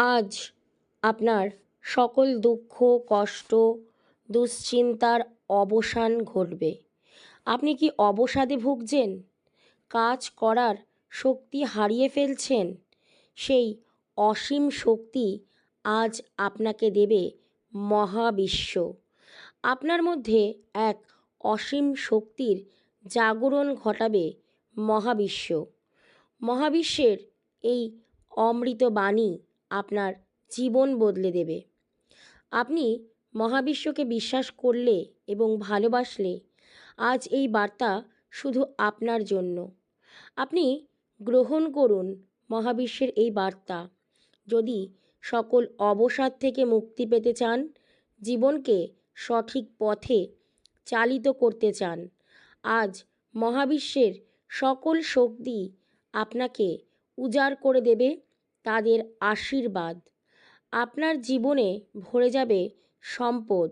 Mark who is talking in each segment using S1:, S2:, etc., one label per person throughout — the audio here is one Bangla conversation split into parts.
S1: আজ আপনার সকল দুঃখ, কষ্ট, দুশ্চিন্তার অবসান ঘটবে। আপনি কি অবসাদে ভুগছেন? কাজ করার শক্তি হারিয়ে ফেলছেন? সেই অসীম শক্তি আজ আপনাকে দেবে মহাবিশ্ব। আপনার মধ্যে এক অসীম শক্তির জাগরণ ঘটাবে মহাবিশ্ব। মহাবিশ্বের এই অমৃত বাণী আপনার জীবন বদলে দেবে। আপনি মহাবিশ্বকে বিশ্বাস করলে এবং ভালোবাসলে আজ এই বার্তা শুধু আপনার জন্য। আপনি গ্রহণ করুন মহাবিশ্বের এই বার্তা। যদি সকল অবসাদ থেকে মুক্তি পেতে চান, জীবনকে সঠিক পথে চালিত করতে চান, আজ মহাবিশ্বের সকল শক্তি আপনাকে উজাড় করে দেবে। তাদের আশীর্বাদ। আপনার জীবনে ভরে যাবে সম্পদ।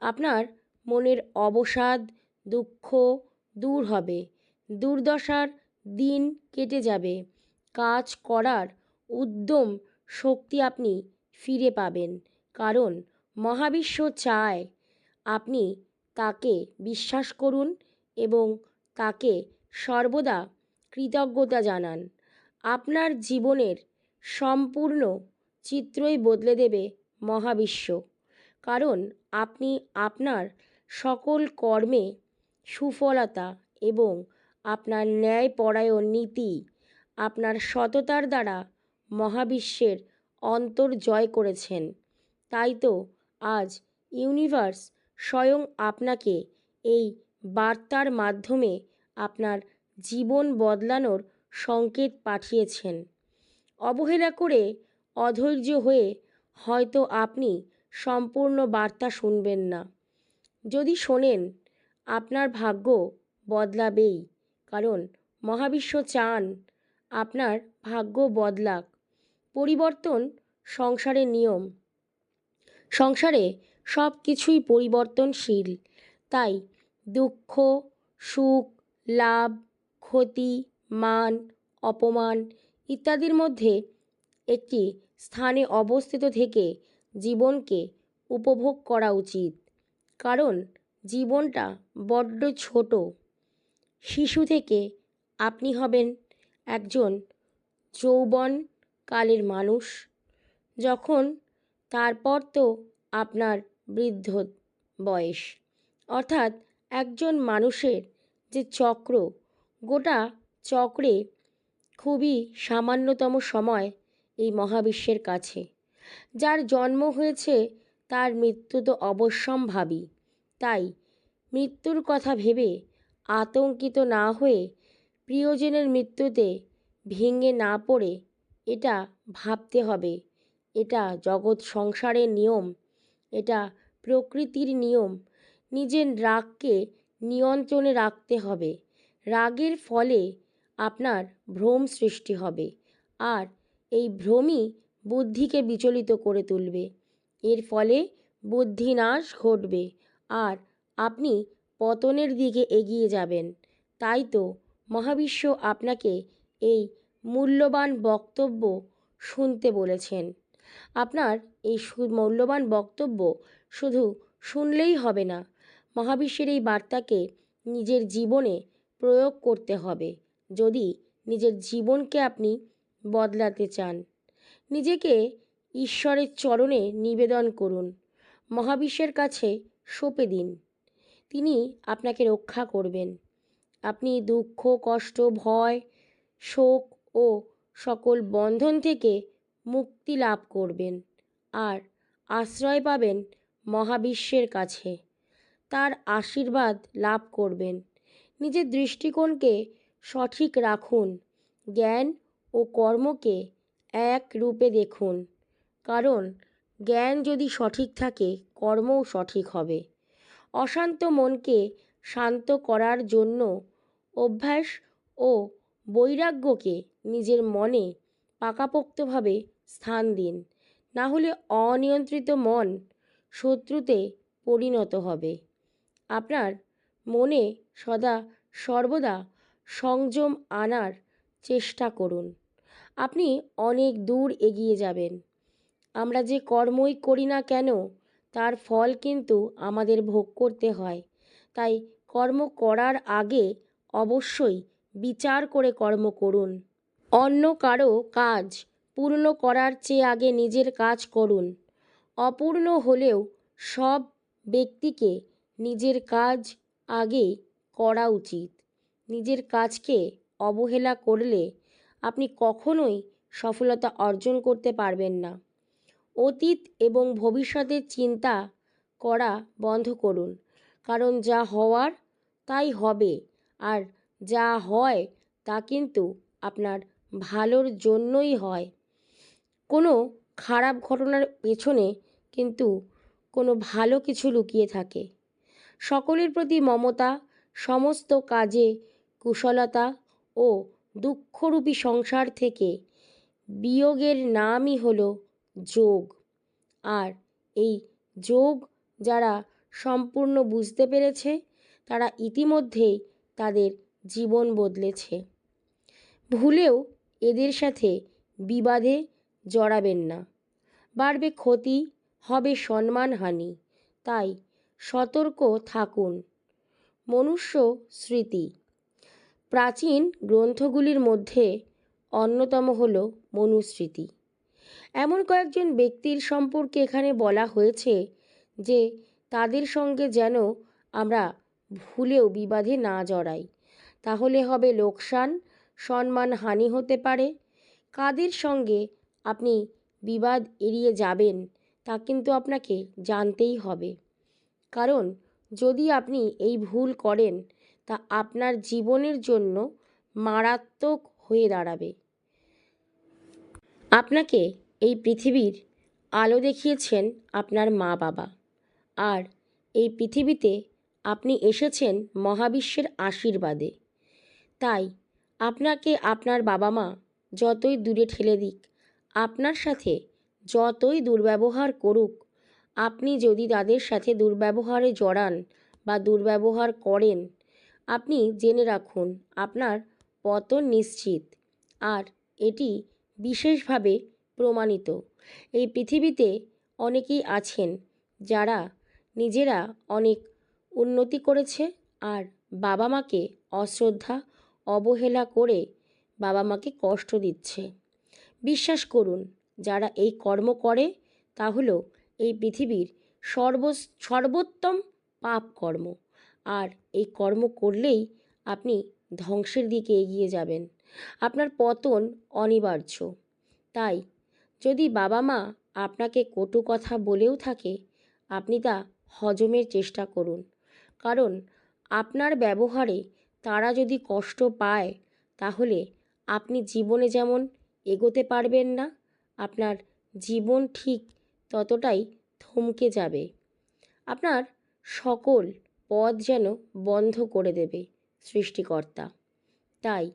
S1: আপনার মনের অবসাদ, দুঃখ দূর হবে। দুর্দশার দিন কেটে যাবে। কাজ করার উদ্যম শক্তি আপনি ফিরে পাবেন। কারণ মহাবিশ্ব চায় আপনি তাকে বিশ্বাস করুন এবং তাকে সর্বদা কৃতজ্ঞতা জানান। আপনার জীবনের সম্পূর্ণ চিত্রই বদলে দেবে মহাবিশ্ব। কারণ আপনি আপনার সকল কর্মে সুফলতা এবং আপনার ন্যায়পরায়ণ নীতি আপনার সততার দ্বারা মহাবিশ্বের অন্তর জয় করেছেন। তাই তো আজ ইউনিভার্স স্বয়ং আপনাকে এই বার্তার মাধ্যমে আপনার জীবন বদলানোর সংকেত পাঠিয়েছেন। অবহেলা করে অধৈর্য হয়ে হয়তো আপনি সম্পূর্ণ বার্তা শুনবেন না। যদি শোনেন, আপনার ভাগ্য বদলাবেই, কারণ মহাবিশ্ব চান আপনার ভাগ্য বদলাক। পরিবর্তন সংসারের নিয়ম। সংসারে সব কিছুই পরিবর্তনশীল, তাই দুঃখ, সুখ, লাভ, ক্ষতি, মান, অপমান ইত্যাদির মধ্যে একটি স্থানে অবস্থিত থেকে জীবনকে উপভোগ করা উচিত। কারণ জীবনটা বড্ড ছোট। শিশু থেকে আপনি হবেন একজন যৌবনকালের মানুষ। যখন তারপর তো আপনার বৃদ্ধ বয়স। অর্থাৎ একজন মানুষের যে চক্র, গোটা চক্রে খুবই সামান্যতম সময় এই মহাবিশ্বের কাছে। যার জন্ম হয়েছে তার মৃত্যু তো অবশ্যম্ভাবী। তাই মৃত্যুর কথা ভেবে আতঙ্কিত না হয়ে প্রিয়জনের মৃত্যুতে ভেঙে না পড়ে এটা ভাবতে হবে। এটা জগৎ সংসারের নিয়ম। এটা প্রকৃতির নিয়ম। নিজের রাগকে নিয়ন্ত্রণে রাখতে হবে। রাগের ফলে আপনার ভ্রম সৃষ্টি হবে। আর এই ভ্রমই বুদ্ধিকে বিচলিত করে তুলবে। এর ফলে বুদ্ধিনাশ ঘটবে। আর আপনি পতনের দিকে এগিয়ে যাবেন। তাই তো মহাবিশ্ব আপনাকে এই মূল্যবান বক্তব্য শুনতে বলেছেন। আপনার এই মূল্যবান বক্তব্য শুধু শুনলেই হবে না। মহাবিশ্বের এই বার্তাকে নিজের জীবনে প্রয়োগ করতে হবে। যদি নিজের জীবনকে আপনি বদলাতে চান, নিজেকে ঈশ্বরের চরণে নিবেদন করুন, মহাবিশ্বের কাছে সঁপে দিন। তিনি আপনাকে রক্ষা করবেন। আপনি দুঃখ, কষ্ট, ভয়, শোক ও সকল বন্ধন থেকে মুক্তি লাভ করবেন আর আশ্রয় পাবেন মহাবিশ্বের কাছে। তার আশীর্বাদ লাভ করবেন। নিজের দৃষ্টিকোণকে সঠিক রাখুন। জ্ঞান ও কর্মকে এক রূপে দেখুন। কারণ, জ্ঞান যদি সঠিক থাকে, কর্মও সঠিক হবে। অশান্ত মনকে শান্ত করার জন্য অভ্যাস ও বৈরাগ্যকে নিজের মনে পাকাপোক্তভাবে স্থান দিন। না হলে অনিয়ন্ত্রিত মন শত্রুতে পরিণত হবে। আপনার মনে সদা সর্বদা সংযম আনার চেষ্টা করুন। আপনি অনেক দূর এগিয়ে যাবেন। আমরা যে কর্মই করি না কেন, তার ফল কিন্তু আমাদের ভোগ করতে হয়। তাই কর্ম করার আগে অবশ্যই বিচার করে কর্ম করুন। অন্য কারও কাজ পূর্ণ করার চেয়ে আগে নিজের কাজ করুন। অপূর্ণ হলেও সব ব্যক্তিকে নিজের কাজ আগে করা উচিত। নিজের কাজকে অবহেলা করলে আপনি কখনোই সফলতা অর্জন করতে পারবেন না। অতীত এবং ভবিষ্যতের চিন্তা করা বন্ধ করুন, কারণ যা হওয়ার তাই হবে, আর যা হয় তা কিন্তু আপনার ভালোর জন্যই হয়। কোনো খারাপ ঘটনার পেছনে কিন্তু কোনো ভালো কিছু লুকিয়ে থাকে। সকলের প্রতি মমতা, সমস্ত কাজে কুশলতা ও দুঃখরূপী সংসার থেকে বিয়োগের নামই হল যোগ। আর এই যোগ যারা সম্পূর্ণ বুঝতে পেরেছে, তারা ইতিমধ্যেই তাদের জীবন বদলেছে। ভুলেও এদের সাথে বিবাদে জড়াবেন না। বাড়বে ক্ষতি, হবে সম্মানহানি, তাই সতর্ক থাকুন। মনুষ্য স্মৃতি প্রাচীন গ্রন্থগুলির মধ্যে অন্যতম হল মনুস্মৃতি। এমন কয়েকজন ব্যক্তির সম্পর্কে এখানে বলা হয়েছে যে তাদের সঙ্গে যেন আমরা ভুলেও বিবাদে না জড়াই। তাহলে হবে লোকসান, সম্মান হানি হতে পারে। কাদের সঙ্গে আপনি বিবাদ এড়িয়ে যাবেন তা কিন্তু আপনাকে জানতেই হবে। কারণ যদি আপনি এই ভুল করেন তা আপনার জীবনের জন্য মারাত্মক হয়ে দাঁড়াবে। আপনাকে এই পৃথিবীর আলো দেখিয়েছেন আপনার মা বাবা। আর এই পৃথিবীতে আপনি এসেছেন মহাবিশ্বের আশীর্বাদে। তাই আপনাকে আপনার বাবা মা যতই দূরে ঠেলে দিক, আপনার সাথে যতই দুর্ব্যবহার করুক, আপনি যদি তাদের সাথে দুর্ব্যবহারে জড়ান বা দুর্ব্যবহার করেন আপনি জেনে রাখুন, আপনার পতন নিশ্চিত। আর এটি বিশেষভাবে প্রমাণিত। এই পৃথিবীতে অনেকেই আছেন যারা নিজেরা অনেক উন্নতি করেছে আর বাবা মাকে অশ্রদ্ধা, অবহেলা করে বাবা মাকে কষ্ট দিচ্ছে। বিশ্বাস করুন, যারা এই কর্ম করে, তা হলো এই পৃথিবীর সর্ব সর্বোত্তম পাপ কর্ম আর এই কর্ম করলেই আপনি ধ্বংসের দিকে এগিয়ে যাবেন। আপনার পতন অনিবার্য। তাই যদি বাবা মা আপনাকে কটু কথা বলেও থাকে, আপনি তা হজমের চেষ্টা করুন। কারণ আপনার ব্যবহারে তারা যদি কষ্ট পায়, তাহলে আপনি জীবনে যেমন এগোতে পারবেন না, আপনার জীবন ঠিক ততটাই থমকে যাবে। আপনার সকল পথ যেন বন্ধ করে দেবে সৃষ্টিকর্তা। তাই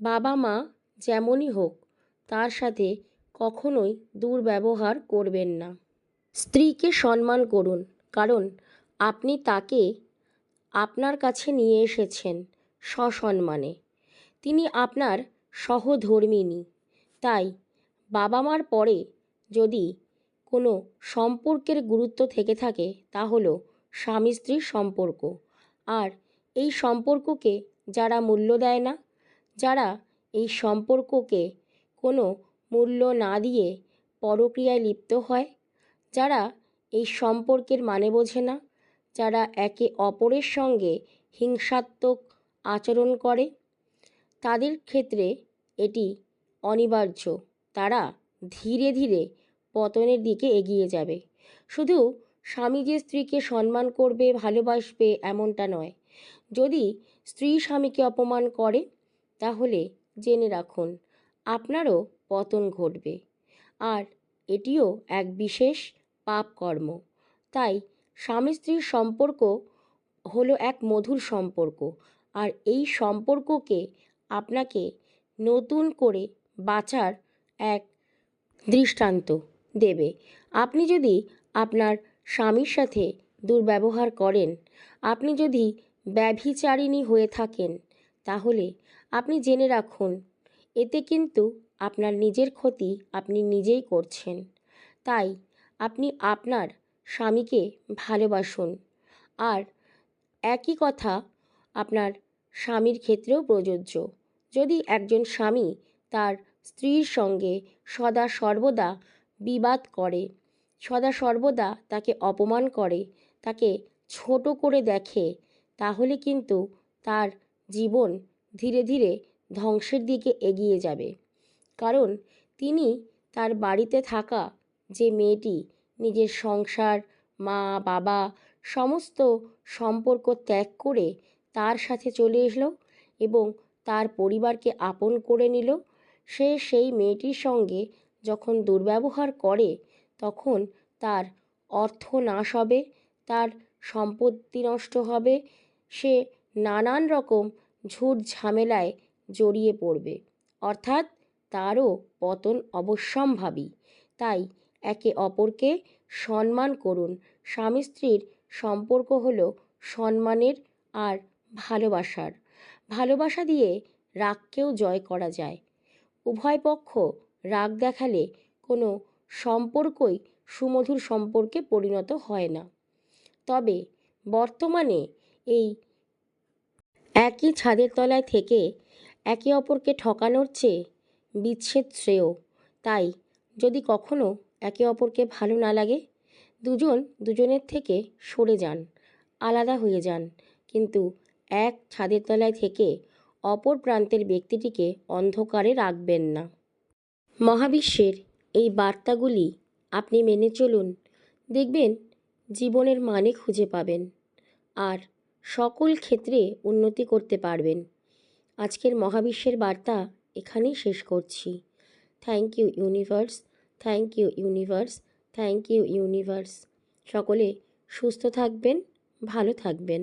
S1: বাবা মা যেমনই হোক, তার সাথে কখনোই দুর্ব্যবহার করবেন না। স্ত্রীকে সম্মান করুন, কারণ আপনি তাকে আপনার কাছে নিয়ে এসেছেন সসম্মানে। তিনি আপনার সহধর্মিণী। তাই বাবা মার পরে যদি কোনো সম্পর্কের গুরুত্ব থেকে থাকে তা হলো স্বামী স্ত্রীর সম্পর্ক। আর এই সম্পর্ককে যারা মূল্য দেয় না, যারা এই সম্পর্ককে কোনো মূল্য না দিয়ে পরক্রিয়ায় লিপ্ত হয়, যারা এই সম্পর্কের মানে বোঝে না, যারা একে অপরের সঙ্গে হিংসাত্মক আচরণ করে, তাদের ক্ষেত্রে এটি অনিবার্য। তারা ধীরে ধীরে পতনের দিকে এগিয়ে যাবে। শুধু স্বামী যে স্ত্রীকে সম্মান করবে, ভালোবাসবে এমনটা নয়। যদি স্ত্রী স্বামীকে অপমান করে, তাহলে জেনে রাখুন, আপনারও পতন ঘটবে। আর এটিও এক বিশেষ পাপ কর্ম। তাই স্বামী স্ত্রীর সম্পর্ক হলো এক মধুর সম্পর্ক। আর এই সম্পর্ককে আপনাকে নতুন করে বাঁচার এক দৃষ্টান্ত দেবে। আপনি যদি আপনার স্বামীর সাথে দুর্ব্যবহার করেন। আপনি যদি ব্যভিচারিণী হয়ে থাকেন, তাহলে আপনি জেনে রাখুন, এতে কিন্তু আপনার নিজের ক্ষতি আপনি নিজেই করছেন। তাই আপনি আপনার স্বামীকে ভালোবাসুন। আর একই কথা আপনার স্বামীর ক্ষেত্রেও প্রযোজ্য। যদি একজন স্বামী তার স্ত্রীর সঙ্গে সদা সর্বদা বিবাদ করে সদা সর্বদা তাকে অপমান করে, তাকে ছোট করে দেখে, তাহলে কিন্তু তার জীবন ধীরে ধীরে ধ্বংসের দিকে এগিয়ে যাবে। কারণ তিনি তার বাড়িতে থাকা যে মেয়েটি, নিজের সংসার, মা, বাবা, সমস্ত সম্পর্ক ত্যাগ করে তার সাথে চলে এলো এবং তার পরিবারকে আপন করে নিল। সে সেই মেয়েটির সঙ্গে যখন দুর্ব্যবহার করে তখন তার অর্থ নাশ হবে, তার সম্পত্তি নষ্ট হবে, সে নানান রকম ঝুট ঝামেলায় জড়িয়ে পড়বে। অর্থাৎ তারও পতন অবশ্যম্ভাবী। তাই একে অপরকে সম্মান করুন। স্বামী স্ত্রীর সম্পর্ক হল সম্মানের আর ভালোবাসার। ভালোবাসা দিয়ে রাগকেও জয় করা যায়। উভয় পক্ষ রাগ দেখালে কোনো সম্পর্কই সুমধুর সম্পর্কে পরিণত হয় না। তবে বর্তমানে এই একই ছাদের তলায় থেকে একে অপরকে ঠকানোর চেয়ে বিচ্ছেদ শ্রেয়। তাই যদি কখনো একে অপরকে ভালো না লাগে, দুজন দুজনের থেকে সরে যান, আলাদা হয়ে যান। কিন্তু এক ছাদের তলায় থেকে অপর প্রান্তের ব্যক্তিটিকে অন্ধকারে রাখবেন না। মহাবিশ্বের এই বার্তাগুলি আপনি মেনে চলুন। দেখবেন জীবনের মানে খুঁজে পাবেন আর সকল ক্ষেত্রে উন্নতি করতে পারবেন। আজকের মহাবিশ্বের বার্তা এখানেই শেষ করছি। Thank you universe thank you universe thank you universe সকলে সুস্থ থাকবেন, ভালো থাকবেন।